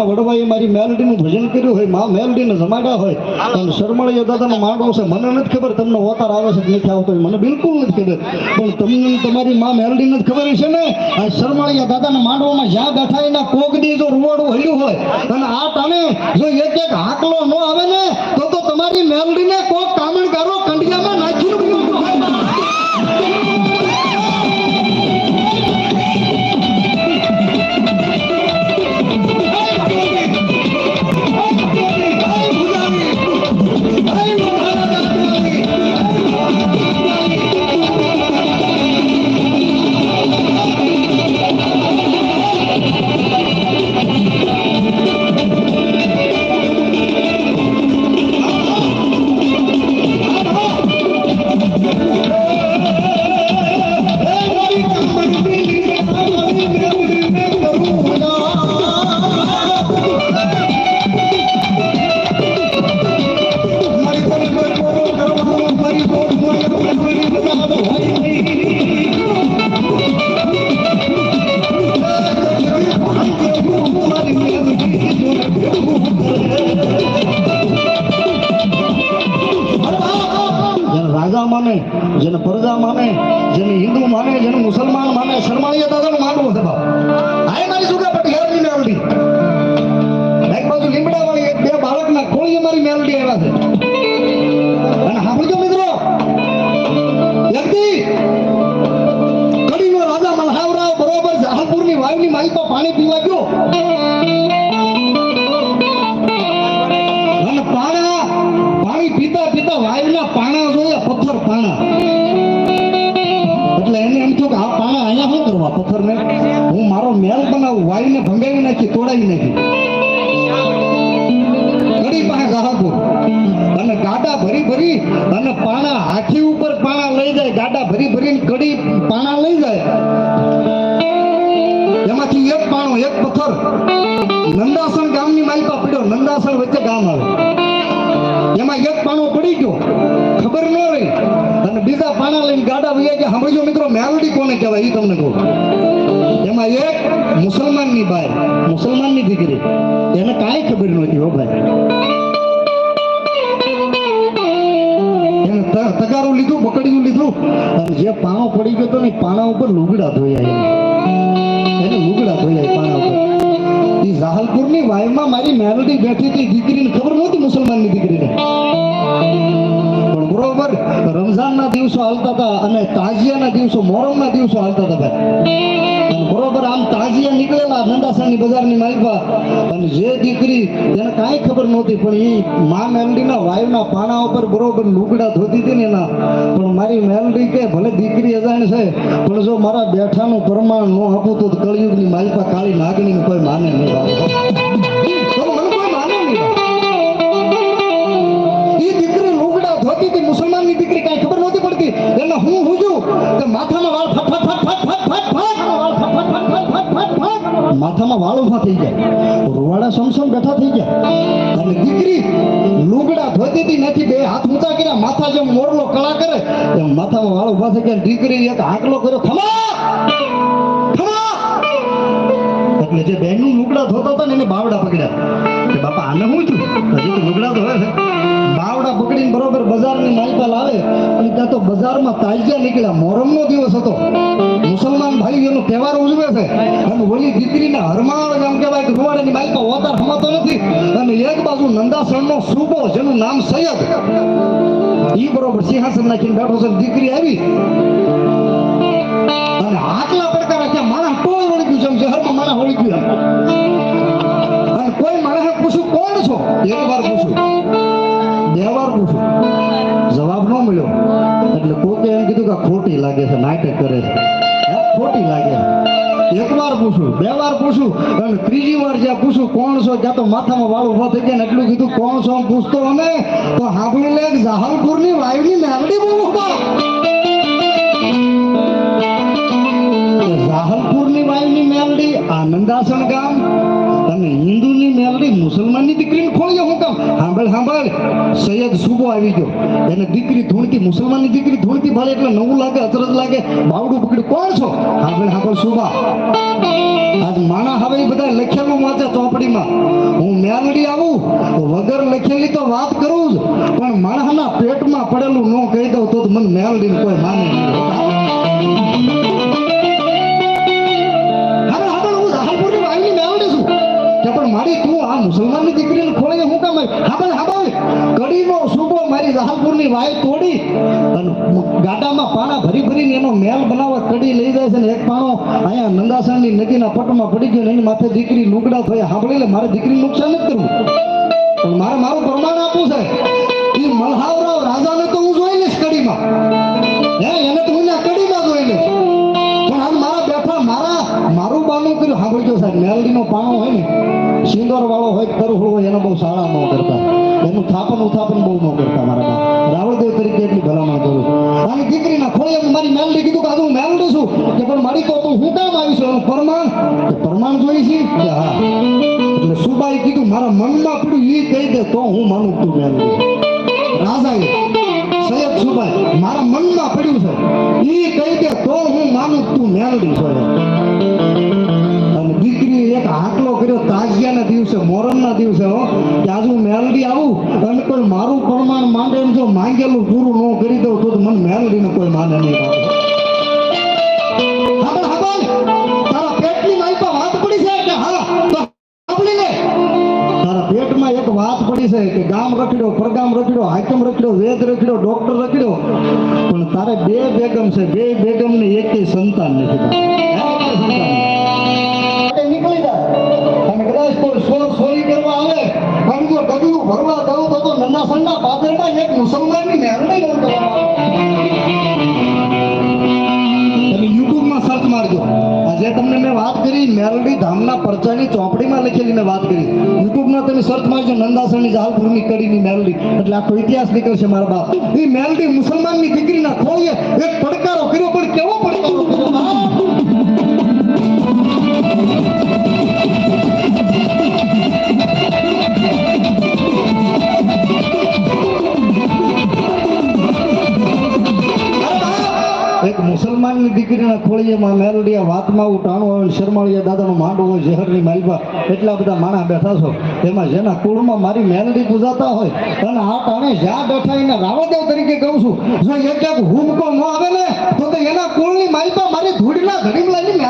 એમાં વડવાએ મારી મેલડીનું ભજન કર્યું હોય મા મેલડીને જમાડ્યા હોય અને શરમળીએ દાદાનો માંડવો છે મને નથી ખબર તમને ઓતાર આવે છે કે નથી આવતો મને બિલકુલ નથી ખબર. પણ તમને તમારી મા મેલડીને જ ખબર છે ને આ શરમળીએ દાદાના માંડવામાં જ્યાં બેઠા એના કોકડી જો રૂવાડું હલ્યું હોય અને આ તમે જો એક એક હાકલો ન આવે ને તો તો તમારી મેલડીને પ્રજા માને જેને હિન્દુ માને જેને મુસલમાન માને શરમાળીયા દાદાનું માનવું છે વાળી એક બે બાળકના ખોળીએ અમારી મેલડી આવ્યા છે. અને સાંભળજો મિત્રો, વ્યક્તિ, કડીનો રાજા મલ્હાવરાવ બરોબર જહાંપુરની વાવની માલિકા પાણી પીવા ગયો. શું કરવા પથ્થરને હું મારો મેલ બનાવું વાયુને ભંગાવી નાખી, તોડાવી નાખી. કડી પાસે ગાહકો અને ગાડા ભરી ભરી અને પાણા હાથી ઉપર પાણા લઈ જાય. ગાડા ભરી ભરીને કડી પાણા લઈ જાય. એમાંથી એક પાણો, એક પથ્થર. નંદાસણ ગામની માલિકા પડ્યો. નંદાસણ વચ્ચે ગામ આવે. એમાં એક પાણો પડી ગયો. ખબર ન રહી. અને બીજા પાણા લઈને ગાડા વૈયા ગયા. સાંભળજો મિત્રો, મેલડી કોને કહેવાય એ તમને કહું. એમાં એક મુસલમાનની બાઈ, મુસલમાનની દીકરી. એને કાંઈ ખબર નહોતી હો ભાઈ. એને તગારું લીધું પકડ્યું લીધું. અને જે પાણો પડી ગયો તો ને પાણા ઉપર લુગડા ધોયા એને. એ રાહલપુરની વાયમાં મારી મેલોડી બેઠી હતી. દીકરીને ખબર નહોતી મુસલમાનની દીકરીને. બરોબર? રમઝાનના દિવસો હાલતા હતા અને તાજિયાના દિવસો, મોહરમના દિવસો હાલતા હતા ભાઈ. બરોબર, આમ તાજિયા નીકળેલા નંદાસણની બજારની માલિકા અને જે દીકરી, એને કાંઈ ખબર નહોતી, પણ એ મા મેલડીના વાયુના પાણા ઉપર બરોબર લુગડા ધોતી હતી ને એના. પણ મારી મેલડી કે, ભલે દીકરી અજાણ છે, પણ જો મારા બેઠાનું પ્રમાણ ન આપું તો કળિયુગની માલિકા કાળી નાગણી કોઈ માને નહીં. માથામાં વાળ ઊભા થઈ ગયા. રૂવાડા સમસમ બેઠા થઈ ગયા. અને દીકરી લુગડા ધોતી નથી, બે હાથ ઊંચા કર્યા, માથા જેમ મોરલો કળા કરે, એમ માથામાં વાળ ઊભા થઈ ગયા. દીકરી એક હાકલો કર્યો, થમા! એટલે જે બેનનું લુગડા ધોતા હતા ને, એને બાવડા પકડ્યા. કે બાપા, આને હું છું? હજી તો લુગડા ધોવે છે બાવડા પકડીને બરોબર બજારની માલિકા લાવે ત્યાં તો બજારમાં તાજિયા નીકળ્યા. મોહરમનો દિવસ હતો. મુસલમાન ભાઈઓનો તહેવાર ઉજવે છે. અને ઓલી દીકરીને હરમાળ એમ કહેવાય કે રૂવાડાની માલિકા ઓતાર હમાતો નથી. અને એક બાજુ નંદાસણનો સૂબો, જેનું નામ સૈયદ. ઈ બરોબર સિંહાસન નાખીને બેઠો છે દીકરી આવી. અને આટલા પડકાર ત્યાં માણસ ટોળ વળી ગયું છે, શહેરમાં માણસ વળી ગયું. અને કોઈ માણસ પૂછ્યું કોણ છો? એક વાર પૂછ્યું બે વાર પૂછ્યું જવાબ ન મળ્યો. એટલે પોતે એમ કીધું કે ખોટી લાગે છે, નાટક કરે છે. ખોટી લાગે એક વાર પૂછું, બે વાર પૂછું, અને ત્રીજી વાર જ્યાં પૂછું, કોણ છો? ત્યાં તો માથામાં વાળ ઊભા થઈ ગયા એટલું કીધું, કોણ છો? પૂછતો અમે તો સાંભળી લે જાહલપુરની વાયુની મેલડી બોલું રાહલપુરની વાયુની મેલડી આનંદાસન ગામ અને હિન્દુની નાનડી મુસલમાનની દીકરીને ખોળીએ હું કામ સાંભળ સાંભળ સૈયદ સુબો આવી ગયો. એને દીકરી ધૂણતી, મુસલમાનની દીકરી ધૂણતી ભાડે એટલે નવું લાગે, અચરજ લાગે. બાવડું પકડી કોણ છો? સાંભળ સાંભળ સુબા. માણા હવે બધા લખેલું વાંચે ચોપડીમાં. હું મેલડી આવું, વગર લખેલી તો વાત કરું જ. પણ માણસના પેટમાં પડેલું ન કહી દઉં તો મને મેલડીને કોઈ માને નહીં. મુસલમાનની દીકરીને ખોળીને હું કામ હાબલ હાબલ કડીનો સુબો મારી રાહલપુરની વાય તોડી અને ગાડામાં પાણા ભરી ભરીને એનો મેલ બનાવવા કડી લઈ જાય છે ને એક પાણો અહીંયા નંદાસણની નદીના પટમાં પડી ગયો ને એની માથે દીકરી લુગડા થઈ. સાંભળી લે મારે દીકરી નુકસાન નથી કરવું. પણ મારે મારું પ્રમાણ વાળો હોય એનો બહુ સારા ન કરતા એનું થાપન ઉથાપન બહુ ન કરતા મારા બા રાવળદેવ તરીકે એટલી ભલામણ કરું. અને દીકરીના ખોળે મારી મેલડી કીધું કે આ તો હું મેલડી છું. કે પણ મારી તો તું હું કામ આવીશું એનું પરમાણ? પરમાણ જોઈ છે? કે હા. એટલે સુબાઈ કીધું, મારા મનમાં પડ્યું એ કહી દે, તો હું માનું તું મેલડું. રાજાએ સૈયદ સુબાઈ, મારા મનમાં પડ્યું છે. એ કહી દે, તો હું માનું તું મેલડી. છો દીકરીએ એક હાકલો કર્યો તાજિયાના દિવસે મોરમના દિવસે, હો. કે આજ મેલડી આવું તમે કોઈ મારું પ્રમાણ માંડે જો માંગેલું પૂરું ન કરી દઉં તો મને મેલડીને કોઈ માને નહીં તારા વાત પડી છે તારા પેટમાં એક વાત પડી છે કે ગામ રખડ્યો, પરગામ રખડ્યો હાકમ રખડ્યો, વેદ રખડ્યો, ડોક્ટર રખડ્યો. પણ તારે બે બેગમ છે, બે બેગમ ને એક સંતાન નથી કોઈ સોર સોરી કરવા આવે મેરડી મેં વાત કરી મેલડી ધામના પરચાની ચોપડીમાં લખેલી મેં વાત કરી. યુટ્યુબમાં તમે સર્ચ મારજો નંદાસણની જાલપુરની કડીની એટલે આખો ઇતિહાસ નીકળશે મારા બાપ. એ મેલડી મુસલમાનની દીકરીના ખોળીએ એક પડકારો કર્યો પણ કેવો પડકારો દીકરીના ખોળીએમાં મેલડીયા વાતમાં ટાણું હોય શરમાળીયા દાદાનું માંડવું હોય ઝેહરની માલપા એટલા બધા માણા બેઠા છો. એમાં જેના કુળમાં મારી મેલડી પૂજાતા હોય, અને આ ટાણે જ્યાં બેઠા એને રાવણદેવ તરીકે કહું છું, જો એક એક હુમકો ન આવે ને, તો એના કુળની માલપા મારી ધૂળના ઘડીમાં એની